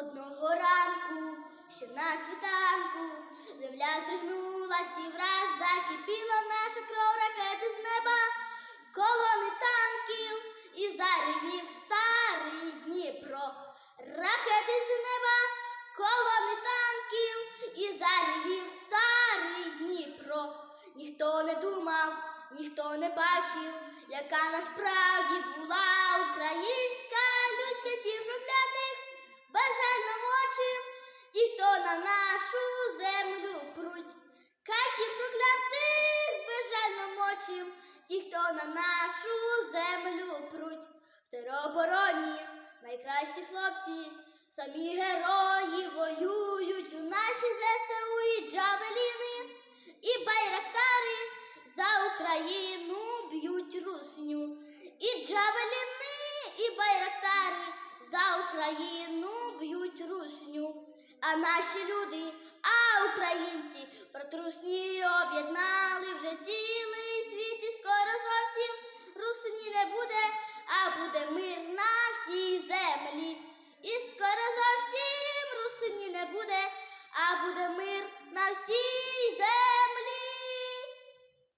Одного ранку, ще на світанку, земля здригнулась і враз закипіла наша кров ракети з неба, колони танків і заревів старий Дніпро. Ракети з неба, колони танків і заревів старий Дніпро. Ніхто не думав, ніхто не бачив, яка насправді була українська бажально ті, хто на нашу землю пруть. В теробороні найкращі хлопці, самі герої воюють у наші ЗСУ і джавеліни, і байрактари за Україну б'ють русню. І джавеліни, і байрактари за Україну б'ють русню. А наші люди, а українці проти русні об'єднали вже цілий буде мир на всій землі.